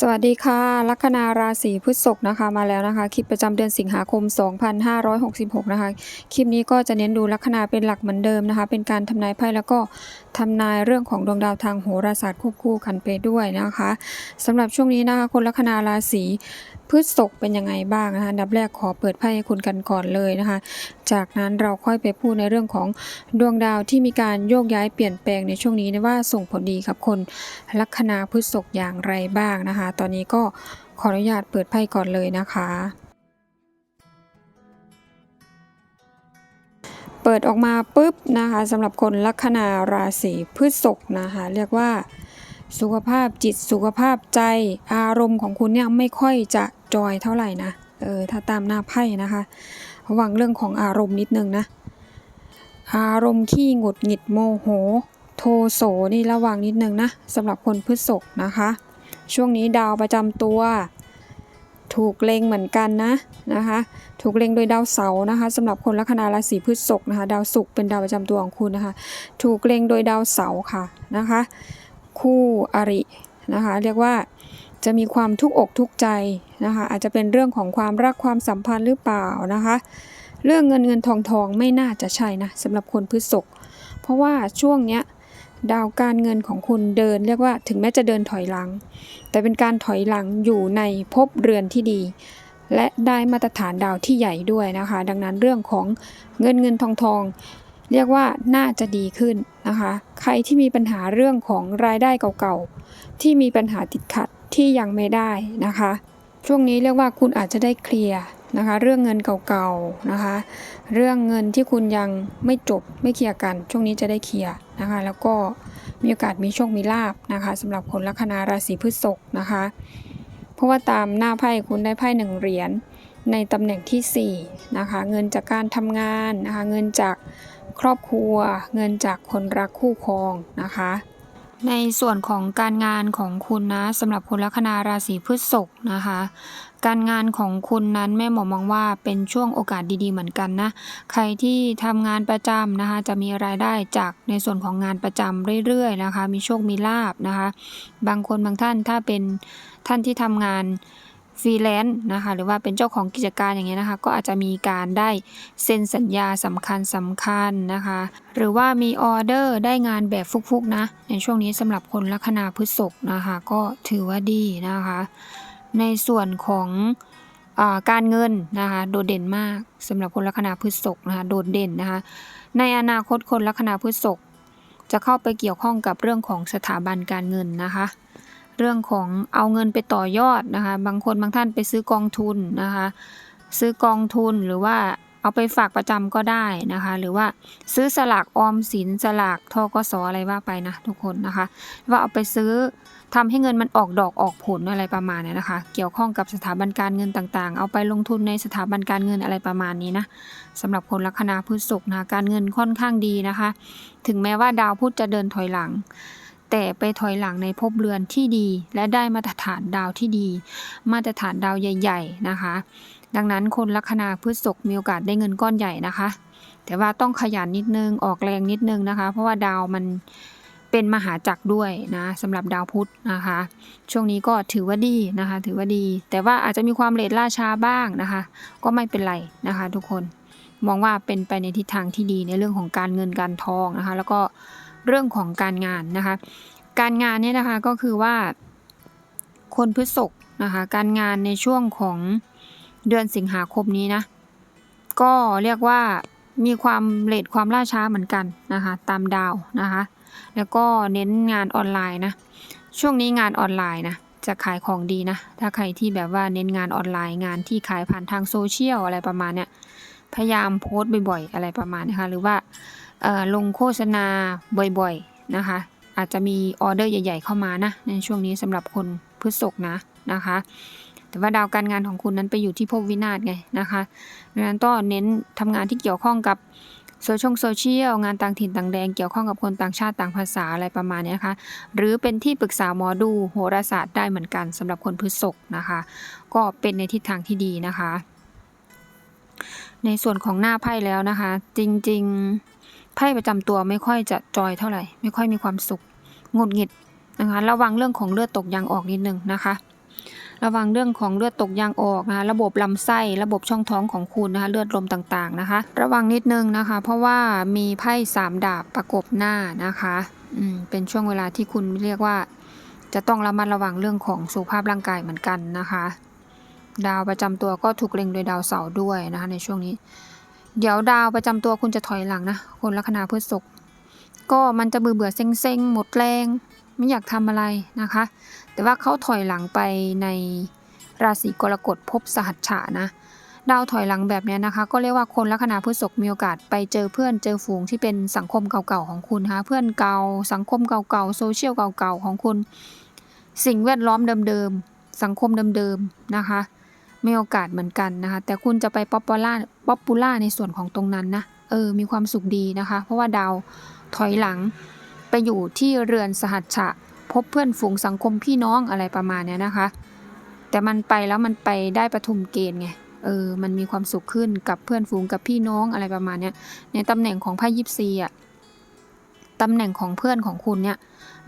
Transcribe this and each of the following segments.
สวัสดีค่ะ ลัคนาราศีพฤษภนะคะมาแล้วนะคะ คลิปประจำเดือนสิงหาคม 2566 นะคะ คลิปนี้ก็จะเน้นดูลัคนาเป็นหลักเหมือนเดิมนะคะ เป็นการทำนายไพ่แล้วก็ทำนายเรื่องของดวงดาวทางโหราศาสตร์ควบคู่กันไปด้วยนะคะสำหรับช่วงนี้นะคะคนลัคนาราศีพฤษภเป็นยังไงบ้างนะคะนดับแรกขอเปิดไพ่ให้คุณกันก่อนเลยนะคะ จากนั้นเราค่อยไปพูดในเรื่องของดวงดาวที่มีการโยกย้ายเปลี่ยนแปลงในช่วงนี้นะว่าส่งผลดีกับคนลัคนาพฤษภอย่างไรบ้างนะคะ ตอนนี้ก็ขออนุญาตเปิดไพ่ก่อนเลยนะคะเปิดออกมาปุ๊บนะคะสำหรับคนลัคนาราศีพฤษภนะคะ เรียกว่า สุขภาพจิตสุขภาพใจ อารมณ์ของคุณเนี่ยไม่ค่อยจะจอยเท่าไหร่นะเออถ้าตามหน้าไพ่นะคะระวังเรื่องของอารมณ์นิดนึงนะอารมณ์ขี้หงุดหงิดโมโห โทโสนี่ระวังนิดนึงนะสำหรับคนพฤษภนะคะ ช่วงนี้ดาวประจำตัว ถูกเล็งเหมือนกันนะนะคะ ถูกเล็งโดยดาวเสาร์นะคะสำหรับคนลัคนาราศีพฤษภนะคะ ดาวศุกร์เป็นดาวประจำตัวของคุณนะคะ ถูกเล็งโดยดาวเสาร์ค่ะนะคะ คู่อรินะคะ เรียกว่าจะมีความทุกข์อกทุกข์ใจนะคะ อาจจะเป็นเรื่องของความรักความสัมพันธ์หรือเปล่านะคะ เรื่องเงินเงินทองทองไม่น่าจะใช่นะสำหรับคนพฤษภเพราะว่าช่วงเนี้ยดาวการเงินของคุณเดิน เรียกว่าถึงแม้จะเดินถอยหลัง แต่เป็นการถอยหลังอยู่ในภพเรือนที่ดี และได้มาตรฐานดาวที่ใหญ่ด้วยนะคะ ดังนั้นเรื่องของเงินเงินทองทอง เรียกว่าน่าจะดีขึ้นนะคะ ใครที่มีปัญหาเรื่องของรายได้เก่าๆ ที่มีปัญหาติดขัดที่ยังไม่ได้นะคะ ช่วงนี้เรียกว่าคุณอาจจะได้เคลียร์นะคะ เรื่องเงินเก่าๆนะคะ เรื่องเงินที่คุณยังไม่จบไม่เคลียร์กัน ช่วงนี้จะได้เคลียร์นะคะ แล้วก็มีโอกาสมีโชคมีลาบนะคะสำหรับคนลัคนาราศีพฤษภนะคะ เพราะว่าตามหน้าไพ่คุณได้ไพ่หนึ่งเหรียญในตำแหน่งที่สี่นะคะเงินจากการทำงานนะคะเงินจาก ครอบครัว เงินจากคนรักคู่ครองนะคะ ในส่วนของการงานของคุณนะสำหรับคนลัคนาราศีพฤษภนะคะ การงานของคุณนั้นแม่หมอมองว่าเป็นช่วงโอกาสดีๆเหมือนกันนะ ใครที่ทำงานประจำนะคะ จะมีรายได้จากในส่วนของงานประจำเรื่อยๆนะคะ มีโชคมีลาบนะคะ บางคนบางท่านถ้าเป็นท่านที่ทำงาน ฟรีแลนซ์นะคะหรือว่าเป็นเจ้าของกิจการอย่างเงี้ยนะคะ ก็อาจจะมีการได้เซ็นสัญญาสำคัญสำคัญนะคะ หรือว่ามีออเดอร์ได้งานแบบฟุกๆนะในช่วงนี้สำหรับคนลัคนาพฤษภนะคะ ก็ถือว่าดีนะคะ ในส่วนของอการเงินนะคะโดดเด่นมากสำหรับคนลัคนาพฤษภนะคะโดดเด่นนะคะในอนาคตคนลัคนาพฤษภจะเข้าไปเกี่ยวข้องกับเรื่องของสถาบันการเงินนะคะ เรื่องของเอาเงินไปต่อยอดนะคะ บางคนบางท่านไปซื้อกองทุนนะคะ ซื้อกองทุนหรือว่าเอาไปฝากประจำก็ได้นะคะ หรือว่าซื้อสลากออมสินสลากทกสอะไรว่าไปนะทุกคนนะคะ ว่าเอาไปซื้อทำให้เงินมันออกดอกออกผลอะไรประมาณเนี้ยนะคะ เกี่ยวข้องกับสถาบันการเงินต่างๆ เอาไปลงทุนในสถาบันการเงินอะไรประมาณนี้นะสำหรับคนลัคนาพฤษภนะการเงินค่อนข้างดีนะคะ ถึงแม้ว่าดาวพุธจะเดินถอยหลัง แต่ไปถอยหลังในภพเรือนที่ดี และได้มาตรฐานดาวที่ดี มาตรฐานดาวใหญ่ ๆ นะคะ ดังนั้นคนลัคนาพฤษภมีโอกาสได้เงินก้อนใหญ่นะคะ แต่ว่าต้องขยันนิดนึงออกแรงนิดนึงนะคะ เพราะว่าดาวมันเป็นมหาจักรด้วยนะสำหรับดาวพุธนะคะ ช่วงนี้ก็ถือว่าดีนะคะ ถือว่าดี แต่ว่าอาจจะมีความเลทล่าช้าบ้างนะคะ ก็ไม่เป็นไรนะคะ ทุกคนมองว่าเป็นไปในทิศทางที่ดีในเรื่องของการเงินการทองนะคะ แล้วก็ เรื่องของการงานนะคะ การงานเนี่ยนะคะก็คือว่า คนพฤษภนะคะ การงานในช่วงของเดือนสิงหาคมนี้นะ ก็เรียกว่ามีความเลทความล่าช้าเหมือนกันนะคะ ตามดาวนะคะ แล้วก็เน้นงานออนไลน์นะ ช่วงนี้งานออนไลน์นะจะขายของดีนะ ถ้าใครที่แบบว่าเน้นงานออนไลน์งานที่ขายผ่านทางโซเชียลอะไรประมาณเนี้ย พยายามโพสต์บ่อยๆ อะไรประมาณนี้ค่ะหรือว่าลงโฆษณาบ่อยๆนะคะ อาจจะมีออเดอร์ใหญ่ๆเข้ามานะในช่วงนี้สำหรับคนพฤษภนะนะคะ แต่ว่าดาวการงานของคุณนั้นไปอยู่ที่ภพวินาศไงนะคะดังนั้นก็เน้นทำงานที่เกี่ยวข้องกับโซเชียลโซเชียลงานต่างถิ่นต่างแดนเกี่ยวข้องกับคนต่างชาติต่างภาษาอะไรประมาณนี้นะคะหรือเป็นที่ปรึกษาหมอดูโหราศาสตร์ได้เหมือนกันสำหรับคนพฤษภนะคะ ก็เป็นในทิศทางที่ดีนะคะ ในส่วนของหน้าไพ่แล้วนะคะ จริง ๆ ไพ่ประจำตัวไม่ค่อยจะจอยเท่าไหร่ ไม่ค่อยมีความสุขหงุดหงิดนะคะระวังเรื่องของเลือดตกยางออกนิดนึงนะคะ ระวังเรื่องของเลือดตกยางออกนะคะระบบลำไส้ระบบช่องท้องของคุณนะคะเลือดลมต่างๆนะคะ ระวังนิดนึงนะคะ เพราะว่ามีไพ่สามดาบประกบหน้านะคะอืมเป็นช่วงเวลาที่คุณเรียกว่า จะต้องระมัดระวังเรื่องของสุขภาพร่างกายเหมือนกันนะคะ ดาวประจำตัวก็ถูกเล็งโดยดาวเสาร์ด้วยนะคะในช่วงนี้ เดี๋ยวดาวประจำตัวคุณจะถอยหลังนะ คนลัคนาพฤษภก็มันจะเบื่อเบื่อเซ็งเซ็งหมดแรง ไม่อยากทำอะไรนะคะ แต่ว่าเขาถอยหลังไปในราศีกรกฎภพสหัชชะนะ ดาวถอยหลังแบบเนี้ยนะคะ ก็เรียกว่าคนลัคนาพฤษภมีโอกาสไปเจอเพื่อนเจอฝูงที่เป็นสังคมเก่าๆของคุณนะคะเพื่อนเก่า สังคมเก่าๆโซเชียลเก่าๆของคุณ สิ่งแวดล้อมเดิมๆสังคมเดิมๆนะคะ มีโอกาสเหมือนกันนะคะ แต่คุณจะไปป๊อปปูล่าป๊อปปูล่าในส่วนของตรงนั้นนะเออมีความสุขดีนะคะ เพราะว่าดาวถอยหลังไปอยู่ที่เรือนสหัชชะ พบเพื่อนฝูงสังคมพี่น้องอะไรประมาณเนี้ยนะคะ แต่มันไปแล้วมันไปได้ประทุมเกณฑ์ไงเออมันมีความสุขขึ้นกับเพื่อนฝูงกับพี่น้องอะไรประมาณเนี้ยในตำแหน่งของไพ่ยิปซีอะตำแหน่งของเพื่อนของคุณเนี่ย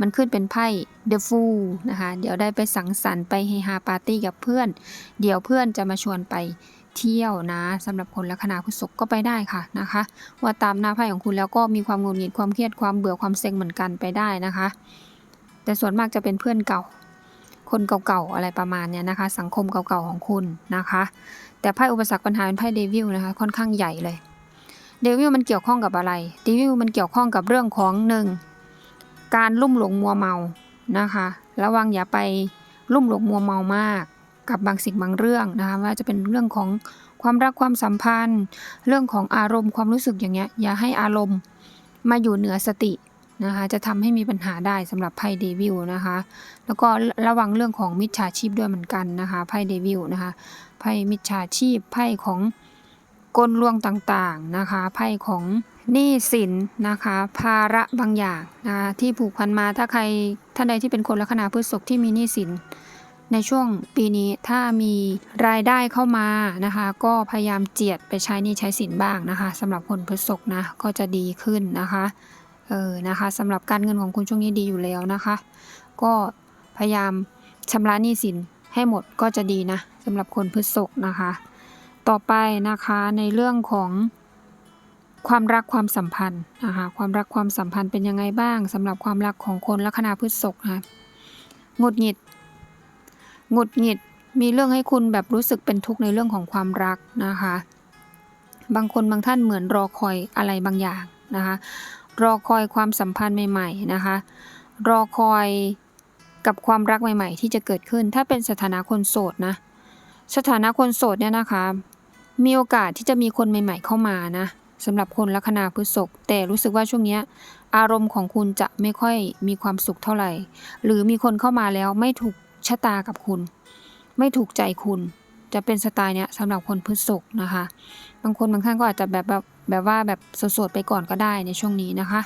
มันขึ้นเป็นไพ่ The Fool นะคะ เดี๋ยวได้ไปสังสรรค์ไปเฮฮาปาร์ตี้กับเพื่อน เดี๋ยวเพื่อนจะมาชวนไปเที่ยวนะสำหรับคนลัคนาพฤษภก็ไปได้ค่ะนะคะ ว่าตามหน้าไพ่ของคุณแล้วก็มีความงุดหงิดความเครียดความเบื่อความเซ็งเหมือนกันไปได้นะคะ แต่ส่วนมากจะเป็นเพื่อนเก่า คนเก่าๆอะไรประมาณเนี้ยนะคะ สังคมเก่าๆของคุณนะคะ แต่ไพ่อุปสรรคปัญหาเป็นไพ่เดวิลนะคะ ค่อนข้างใหญ่เลยเดวิลมันเกี่ยวข้องกับอะไรเดวิลมันเกี่ยวข้องกับเรื่องของหนึ่ง การลุ่มหลงมัวเมานะคะ ระวังอย่าไปลุ่มหลงมัวเมามากกับบางสิ่งบางเรื่องนะคะว่าจะเป็นเรื่องของความรักความสัมพันธ์ เรื่องของอารมณ์ความรู้สึกอย่างเงี้ยอย่าให้อารมณ์มาอยู่เหนือสตินะคะจะทำให้มีปัญหาได้สำหรับไพ่เดวิลนะคะ แล้วก็ระวังเรื่องของมิจฉาชีพด้วยเหมือนกันนะคะไพ่เดวิลนะคะไพ่มิจฉาชีพไพ่ของ กลลวงต่างๆนะคะไพ่ของหนี้สินนะคะ ภาระบางอย่างนะคะที่ผูกพันมาถ้าใครท่านใดที่เป็นคนลัคนาพฤษภที่มีหนี้สิน ในช่วงปีนี้ถ้ามีรายได้เข้ามานะคะ ก็พยายามเจียดไปใช้หนี้ใช้สินบ้างนะคะสำหรับคนพฤษภนะก็จะดีขึ้นนะคะเออนะคะสำหรับการเงินของคุณช่วงนี้ดีอยู่แล้วนะคะ ก็พยายามชำระหนี้สินให้หมดก็จะดีนะสำหรับคนพฤษภนะคะ ต่อไปนะคะในเรื่องของความรักความสัมพันธ์นะคะความรักความสัมพันธ์เป็นยังไงบ้างสำหรับความรักของคนลัคนาพฤษภนะคะหงุดหงิดหงุดหงิดมีเรื่องให้คุณแบบรู้สึกเป็นทุกข์ในเรื่องของความรักนะคะ บางคนบางท่านเหมือนรอคอยอะไรบางอย่างนะคะ รอคอยความสัมพันธ์ใหม่ ๆนะคะ รอคอยกับความรักใหม่ ๆ ที่จะเกิดขึ้น ถ้าเป็นสถานะคนโสดนะ สถานะคนโสดเนี่ยนะคะ มีโอกาสที่จะมีคนใหม่ๆเข้ามานะสำหรับคนลัคนาพฤษภแต่รู้สึกว่าช่วงนี้อารมณ์ของคุณจะไม่ค่อยมีความสุขเท่าไหร่ หรือมีคนเข้ามาแล้วไม่ถูกชะตากับคุณ ไม่ถูกใจคุณ จะเป็นสไตล์เนี้ยสำหรับคนพฤษภนะคะ บางคนบางท่านก็อาจจะแบบแบบแบบว่าแบบโสดๆไปก่อนก็ได้ในช่วงนี้นะคะ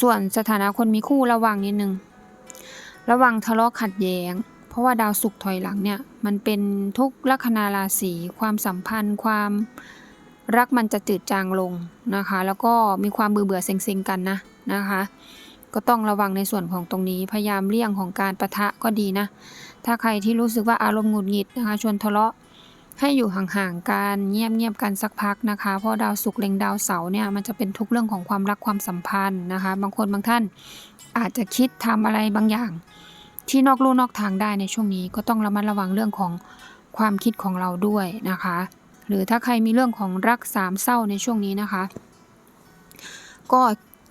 ส่วนสถานะคนมีคู่ระวังนิดนึงระวังทะเลาะขัดแย้ง เพราะว่าดาวศุกร์ถอยหลังเนี่ยมันเป็นทุกลัคนาราศีความสัมพันธ์ ความรักมันจะจืดจางลงนะคะ แล้วก็มีความเบื่อเบื่อเซ็งๆกันนะนะคะ ก็ต้องระวังในส่วนของตรงนี้พยายามเลี่ยงของการประทะก็ดีนะ ถ้าใครที่รู้สึกว่าอารมณ์หงุดหงิดนะคะ ชวนทะเลาะให้อยู่ห่างๆกันเงียบๆกันสักพักนะคะ เพราะดาวศุกร์เล็งดาวเสาร์เนี่ยมันจะเป็นทุกเรื่องของความรักความสัมพันธ์นะคะ บางคนบางท่านอาจจะคิดทำอะไรบางอย่าง ที่นอกลู่นอกทางได้ในช่วงนี้ก็ต้องระมัดระวังเรื่องของความคิดของเราด้วยนะคะ หรือถ้าใครมีเรื่องของรักสามเศร้าในช่วงนี้นะคะ ก็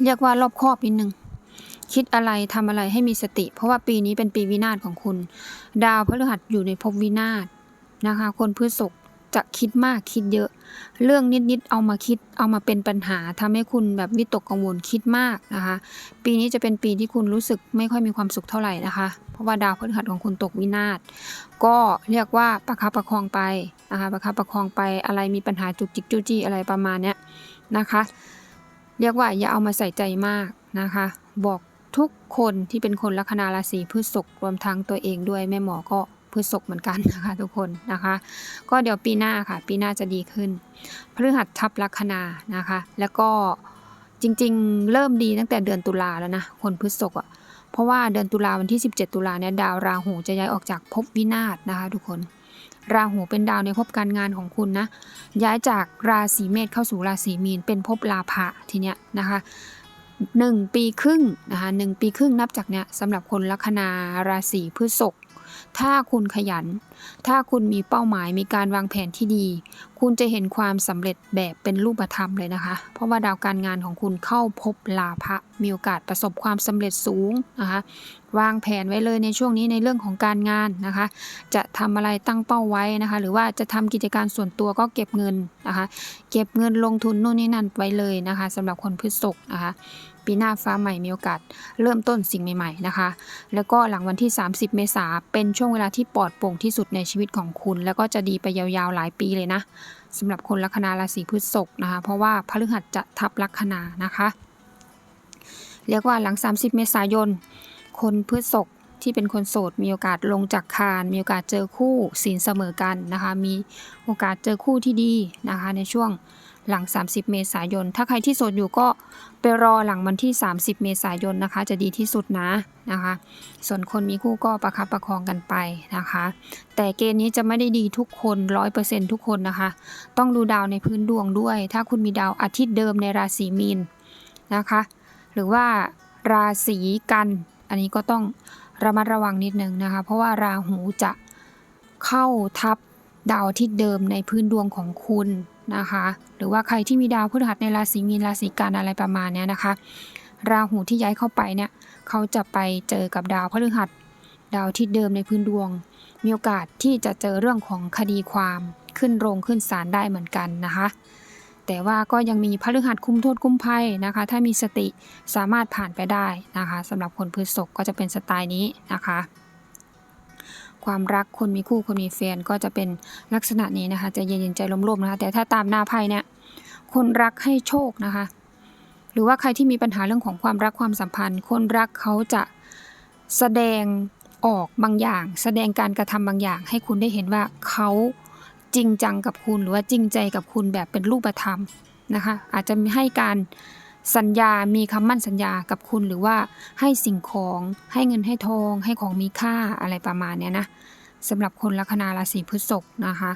เรียกว่ารอบคอบนิดนึงคิดอะไรทำอะไรให้มีสติ เพราะว่าปีนี้เป็นปีวินาศของคุณ ดาวพฤหัสอยู่ในภพวินาศนะคะ คนพฤษภ จะคิดมากคิดเยอะ เรื่องนิดๆเอามาคิดเอามาเป็นปัญหาทำให้คุณแบบวิตกกังวลคิดมากนะคะ ปีนี้จะเป็นปีที่คุณรู้สึกไม่ค่อยมีความสุขเท่าไหร่นะคะ เพราะว่าดาวพฤหัสของคุณตกวินาศก็เรียกว่าประคับประคองไปนะคะประคับประคองไปอะไรมีปัญหาจุกจิกจู้จี้อะไรประมาณเนี้ยนะคะ เรียกว่าอย่าเอามาใส่ใจมากนะคะ บอกทุกคนที่เป็นคนลัคนาราศีพฤษภรวมทั้งตัวเองด้วยแม่หมอก็ พฤษภเหมือนกันนะคะทุกคนนะคะ ก็เดี๋ยวปีหน้าค่ะ ปีหน้าจะดีขึ้น พฤหัสทับลัคนานะคะ แล้วก็จริงๆ เริ่มดีตั้งแต่เดือนตุลาแล้วนะคนพฤษภอะเพราะว่าเดือนตุลาวันที่ 17 ตุลาเนี่ยดาวราหูจะย้ายออกจากภพวินาศนะคะทุกคนราหูเป็นดาวในภพการงานของคุณนะ ย้ายจากราศีเมษเข้าสู่ราศีมีน เป็นภพลาภะทีเนี้ยนะคะหนึ่งปีครึ่งนะคะหนึ่งปีครึ่งนับจากเนี้ยสำหรับคนลัคนาราศีพฤษภ ถ้าคุณขยัน ถ้าคุณมีเป้าหมายมีการวางแผนที่ดี คุณจะเห็นความสำเร็จแบบเป็นรูปธรรมเลยนะคะ เพราะว่าดาวการงานของคุณเข้าพบลาภะมีโอกาสประสบความสำเร็จสูงนะคะวางแผนไว้เลยในช่วงนี้ในเรื่องของการงานนะคะ จะทำอะไรตั้งเป้าไว้นะคะ หรือว่าจะทำกิจการส่วนตัวก็เก็บเงินนะคะ เก็บเงินลงทุนนู่นนี่นั่นไว้เลยนะคะสำหรับคนพฤษภนะคะ ปีหน้าฟ้าใหม่มีโอกาสเริ่มต้นสิ่งใหม่ ๆนะคะ แล้วก็หลังวันที่ 30 เมษาเป็นช่วงเวลาที่ปลอดโปร่งที่สุดในชีวิตของคุณ แล้วก็จะดีไปยาวๆหลายปีเลยนะ สำหรับคนลัคนาราศีพฤษภนะคะ เพราะว่าพฤหัสจะทับลัคนานะคะ เรียกว่าหลัง 30 เมษายน คนพฤษภที่เป็นคนโสดมีโอกาสลงจากคาน มีโอกาสเจอคู่สินเสมอกันนะคะ มีโอกาสเจอคู่ที่ดีนะคะในช่วง หลัง 30 เมษายน ถ้าใครที่โสดอยู่ก็ไปรอหลังวันที่ 30 เมษายนนะคะ จะดีที่สุดนะนะคะ ส่วนคนมีคู่ก็ประคับประคองกันไปนะคะ แต่เกณฑ์นี้จะไม่ได้ดีทุกคน 100%ทุกคนนะคะ ต้องดูดาวในพื้นดวงด้วย ถ้าคุณมีดาวอาทิตย์เดิมในราศีมีนนะคะ หรือว่าราศีกัน อันนี้ก็ต้องระมัดระวังนิดนึงนะคะ เพราะว่าราหูจะเข้าทับดาวอาทิตย์เดิมในพื้นดวงของคุณ นะคะ หรือว่าใครที่มีดาวพฤหัสในราศีมีนราศีกันอะไรประมาณนี้นะคะ ราหูที่ย้ายเข้าไปเนี่ยเขาจะไปเจอกับดาวพฤหัส ดาวทิตย์เดิมในพื้นดวง มีโอกาสที่จะเจอเรื่องของคดีความขึ้นโรงขึ้นศาลได้เหมือนกันนะคะแต่ว่าก็ยังมีพฤหัสคุ้มโทษคุ้มภัยนะคะ ถ้ามีสติสามารถผ่านไปได้นะคะสำหรับคนพฤษภก็จะเป็นสไตล์นี้นะคะ ความรักคนมีคู่คนมีแฟนก็จะเป็นลักษณะนี้นะคะ จะเย็นๆใจลมๆนะคะ แต่ถ้าตามหน้าไพ่เนี่ยคนรักให้โชคนะคะ หรือว่าใครที่มีปัญหาเรื่องของความรักความสัมพันธ์ คนรักเขาจะแสดงออกบางอย่าง แสดงการกระทำบางอย่าง ให้คุณได้เห็นว่าเขาจริงจังกับคุณหรือว่าจริงใจกับคุณแบบเป็นรูปธรรมนะคะ อาจจะให้การ สัญญามีคำมั่นสัญญากับคุณหรือว่าให้สิ่งของให้เงินให้ทอง ให้ของมีค่าอะไรประมาณเนี้ยนะสำหรับคนลัคนาราศีพฤษภนะคะ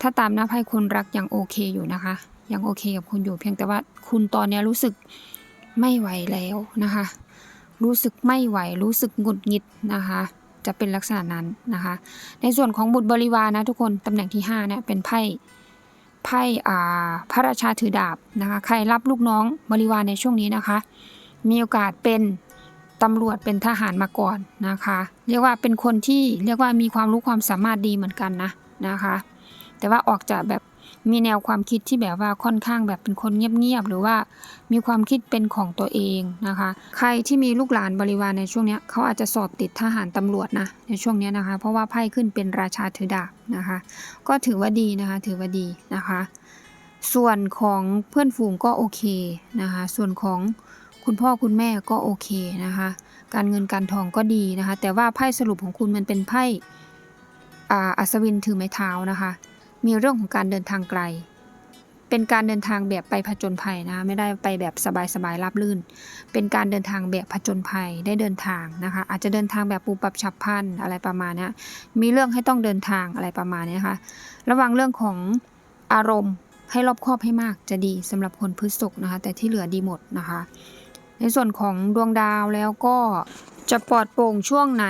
ถ้าตามหน้าไพ่คนรักยังโอเคอยู่นะคะ ยังโอเคกับคุณอยู่เพียงแต่ว่าคุณตอนนี้รู้สึกไม่ไหวแล้วนะคะ รู้สึกไม่ไหวรู้สึกหงุดหงิดนะคะ จะเป็นลักษณะนั้นนะคะ ในส่วนของบุตรบริวารนะทุกคนตำแหน่งที่5เนี่ยเป็นไพ่ ไพ่อ่าพระราชาถือดาบนะคะ ใครรับลูกน้องบริวารในช่วงนี้นะคะ มีโอกาสเป็นตำรวจเป็นทหารมาก่อนนะคะ เรียกว่าเป็นคนที่เรียกว่ามีความรู้ความสามารถดีเหมือนกันนะนะคะ แต่ว่าออกจากแบบ มีแนวความคิดที่แบบว่าค่อนข้างแบบเป็นคนเงียบๆหรือว่ามีความคิดเป็นของตัวเองนะคะ ใครที่มีลูกหลานบริวารในช่วงนี้เขาอาจจะสอบติดทหารตำรวจนะในช่วงนี้นะคะ เพราะว่าไพ่ขึ้นเป็นราชาถือดาบนะคะ ก็ถือว่าดีนะคะ ถือว่าดีนะคะ ส่วนของเพื่อนฝูงก็โอเคนะคะ ส่วนของคุณพ่อคุณแม่ก็โอเคนะคะ การเงินการทองก็ดีนะคะ แต่ว่าไพ่สรุปของคุณมันเป็นไพ่อัศวินถือไม้เท้านะคะ มีเรื่องของการเดินทางไกล เป็นการเดินทางแบบไปผจญภัยนะคะไม่ได้ไปแบบสบายๆราบลื่น เป็นการเดินทางแบบผจญภัยได้เดินทางนะคะ อาจจะเดินทางแบบปูปรับฉับพลันอะไรประมาณนี้มีเรื่องให้ต้องเดินทางอะไรประมาณนี้นะคะระวังเรื่องของอารมณ์ให้รอบคอบให้มากจะดีสำหรับคนพฤษภนะคะ แต่ที่เหลือดีหมดนะคะ ในส่วนของดวงดาวแล้วก็จะปลอดโปร่งช่วงไหน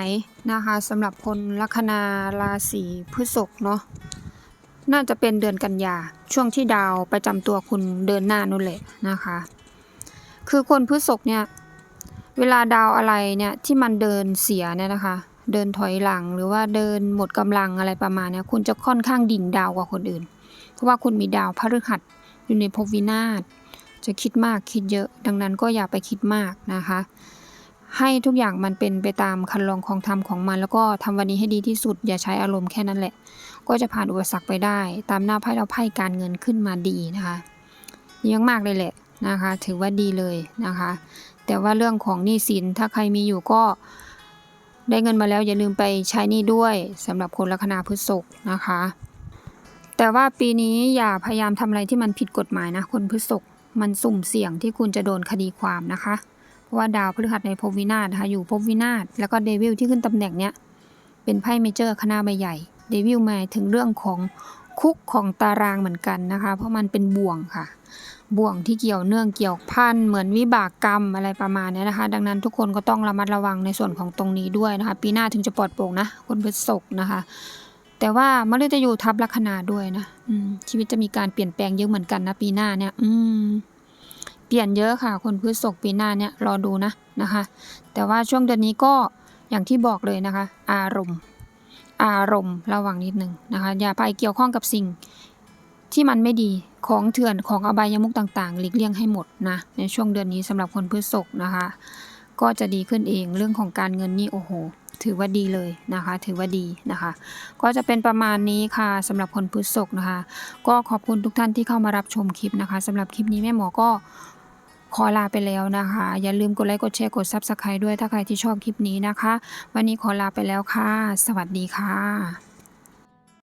นะคะสำหรับคนลัคนาราศีพฤษภเนาะ น่าจะเป็นเดือนกันยาช่วงที่ดาวประจำตัวคุณเดินหน้านู่นแหละนะคะ คือคนพฤษภเนี่ยเวลาดาวอะไรเนี่ยที่มันเดินเสียเนี่ยนะคะ เดินถอยหลังหรือว่าเดินหมดกำลังอะไรประมาณเนี้ยคุณจะค่อนข้างดิ่งดาวกว่าคนอื่น เพราะว่าคุณมีดาวพฤหัสอยู่ในภพวินาศจะคิดมากคิดเยอะ ดังนั้นก็อย่าไปคิดมากนะคะ ให้ทุกอย่างมันเป็นไปตามคันลองของธรรมของมัน แล้วก็ทำวันนี้ให้ดีที่สุดอย่าใช้อารมณ์แค่นั้นแหละ ก็จะผ่านอุปสรรคไปได้ ตามหน้าไพ่เราไพ่การเงินขึ้นมาดีนะคะเยอะมากเลยแหละนะคะ ถือว่าดีเลยนะคะ แต่ว่าเรื่องของหนี้สินถ้าใครมีอยู่ก็ได้เงินมาแล้วอย่าลืมไปใช้หนี้ด้วยสำหรับคนลัคนาพฤษภนะคะ แต่ว่าปีนี้อย่าพยายามทำอะไรที่มันผิดกฎหมายนะคนพฤษภมันสุ่มเสี่ยงที่คุณจะโดนคดีความนะคะเพราะว่าดาวพฤหัสในภพวินาศนะคะอยู่ภพวินาศแล้วก็เดวิลที่ขึ้นตำแหน่งเนี้ยเป็นไพ่เมเจอร์คณะใบใหญ่ เดวิลหมายถึงเรื่องของคุกของตารางเหมือนกันนะคะ เพราะมันเป็นบ่วงค่ะ บ่วงที่เกี่ยวเนื่องเกี่ยวพันเหมือนวิบากกรรมอะไรประมาณนี้นะคะ ดังนั้นทุกคนก็ต้องระมัดระวังในส่วนของตรงนี้ด้วยนะคะ ปีหน้าถึงจะปลอดโปร่งนะ คนพฤษภนะคะ แต่ว่ามฤตยูทับลัคนาด้วยนะชีวิตจะมีการเปลี่ยนแปลงเยอะเหมือนกันนะ ปีหน้าเนี่ย อืมเปลี่ยนเยอะค่ะ คนพฤษภปีหน้าเนี่ยรอดูนะนะคะ แต่ว่าช่วงเดือนนี้ก็อย่างที่บอกเลยนะคะ อารมณ์ อารมณ์ระวังนิดนึงนะคะ อย่าไปเกี่ยวข้องกับสิ่งที่มันไม่ดีของเถื่อนของอบายมุกต่างๆ หลีกเลี่ยงให้หมดนะในช่วงเดือนนี้สำหรับคนพฤษภนะคะ ก็จะดีขึ้นเองเรื่องของการเงินนี่โอ้โห ถือว่าดีเลยนะคะ ถือว่าดีนะคะ ก็จะเป็นประมาณนี้ค่ะสำหรับคนพฤษภนะคะ ก็ขอบคุณทุกท่านที่เข้ามารับชมคลิปนะคะสำหรับคลิปนี้แม่หมอก็ ขอลาไปแล้วนะคะ อย่าลืมกดไลค์กดแชร์กด Subscribe ด้วยถ้าใครที่ชอบคลิปนี้นะคะ วันนี้ขอลาไปแล้วค่ะ สวัสดีค่ะ